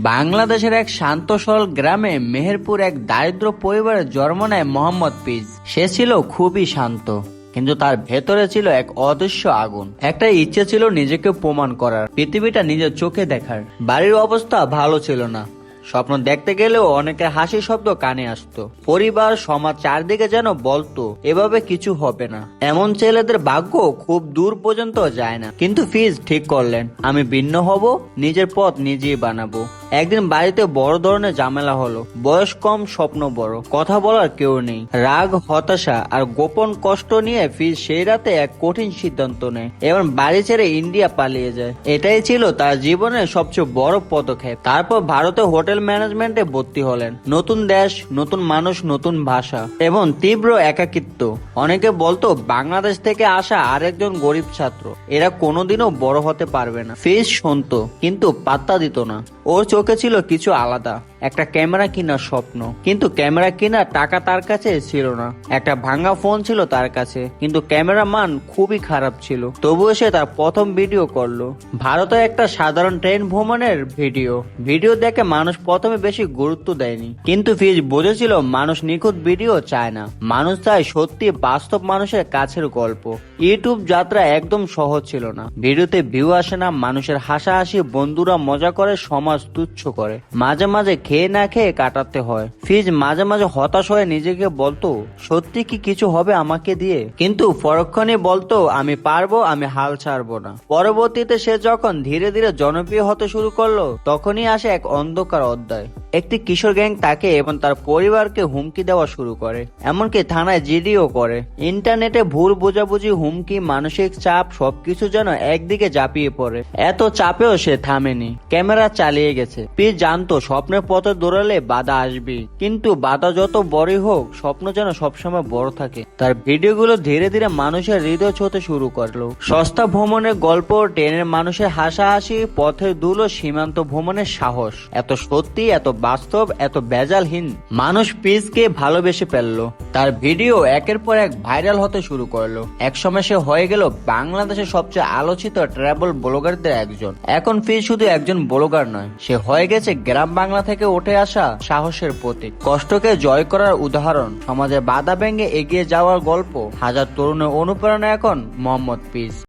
বাংলাদেশের এক শান্ত সরল গ্রামে মেহেরপুর এক দারিদ্র পরিবারের জন্ম নেয় মোহাম্মদ পিজ। সে ছিল খুবই শান্ত, কিন্তু তার ভেতরে ছিল এক অদৃশ্য আগুন। একটা ইচ্ছে ছিল নিজেকে প্রমাণ করার, পৃথিবীটা নিজের চোখে দেখার। বাড়ির অবস্থা ভালো ছিল না। স্বপ্ন দেখতে গেলেও অনেকের হাসি শব্দ কানে আসতো। পরিবার, সমাজ চারদিকে যেন বলতো, এভাবে কিছু হবে না। এমন ছেলেদের ভাগ্য খুব দূর পর্যন্ত যায় না। কিন্তু ফিজ ঠিক করলেন, আমি ভিন্ন হব, নিজের পথ নিজেই বানাবো। একদিন বাড়িতে বড় ধরনের ঝামেলা হলো। বয়স কম, স্বপ্ন বড়। কথা বলার কেউ নেই। রাগ, হতাশা আর গোপন কষ্ট নিয়ে ফির সেই রাতে এক কঠিন সিদ্ধান্ত নেয়। এবং বাড়ি ছেড়ে ইন্ডিয়া পালিয়ে যায়। এটাই ছিল তার জীবনের সবচেয়ে বড় পদক্ষেপ। তারপর ভারতে হোটেল ম্যানেজমেন্টে ভর্তি হলেন। নতুন দেশ, নতুন মানুষ, নতুন ভাষা এবং তীব্র একাকিত্ব। অনেকে বলতো, বাংলাদেশ থেকে আসা আরেকজন গরিব ছাত্র। এরা কোনোদিনও বড় হতে পারবে না। ফিজ শুনতো, কিন্তু পাত্তা দিত না। ওর চোখে ছিল কিছু আলাদা। একটা ক্যামেরা কেনার স্বপ্ন। কিন্তু ক্যামেরা কেনার টাকা তার কাছে ছিল না। একটা ভাঙা ফোন ছিল তার কাছে। কিন্তু ক্যামেরা মান খুবই খারাপ ছিল। তবুও সে তার প্রথম ভিডিও করল। ভারতে একটা সাধারণ ট্রেন ভ্রমণের ভিডিও ভিডিও দেখে মানুষ প্রথমে বেশি গুরুত্ব দেয়নি। কিন্তু ফিজ বুঝেছিল মানুষ নিখুঁত ভিডিও চায় না। মানুষ চায় সত্যি বাস্তব মানুষের কাছের গল্প। ইউটিউব যাত্রা একদম সহজ ছিল না। ভিডিওতে ভিউ আসে না, মানুষের হাসাহাসি, বন্ধুরা মজা করে, সমাজ তুচ্ছ করে। মাঝে মাঝে খেয়ে না খেয়ে কাটাতে হয়। ফিজ মাঝে মাঝে হতাশ হয়ে নিজেকে বলতো, সত্যি কি কিছু হবে আমাকে দিয়ে? কিন্তু পরক্ষণে বলতো, আমি পারব, আমি হাল ছাড়বো না। পরবর্তীতে সে যখন ধীরে ধীরে জনপ্রিয় হতে শুরু করল, তখনই আসে এক অন্ধকার অধ্যায়। একটি কিশোর গ্যাং তাকে এবং তার পরিবারকে হুমকি দেওয়া শুরু করে। এমনকি থানায় জিডিও করে। ইন্টারনেটে ভুল বোঝাবুঝি, হুমকি, মানসিক চাপ সবকিছু যেন একদিকে ঝাঁপিয়ে পড়ে। এত চাপেও সে থামেনি। ক্যামেরা চালিয়ে গেছে। পি জানতো, স্বপ্নের পথে দৌড়ালে বাধা আসবে। কিন্তু বাধা যত বড়ই হোক, স্বপ্ন যেন সবসময় বড় থাকে। তার ভিডিওগুলো ধীরে ধীরে মানুষের হৃদয় ছুঁতে শুরু করল। সস্তা ভ্রমণের গল্প, ট্রেনের মানুষের হাসাহাসি, পথের দুলো সীমান্ত ভ্রমণের সাহস। এত সত্যি, এত বাস্তব এত বেজালহীন মানুষ পিসকে ভালোবেসে ফেলল। তার ভিডিও একের পর এক ভাইরাল হতে শুরু করল। একসময় সে হয়ে গেল বাংলাদেশের সবচেয়ে আলোচিত ট্রাভেল ব্লগারদের একজন। এখন ফিজ শুধু একজন ব্লগার নয়, সে হয়ে গেছে গ্রাম বাংলা থেকে উঠে আসা সাহসের প্রতীক। কষ্টকে জয় করার উদাহরণ, সমাজে বাধা ভেঙে এগিয়ে যাওয়ার গল্প, হাজার তরুণের অনুপ্রেরণা এখন মোহাম্মদ পিস।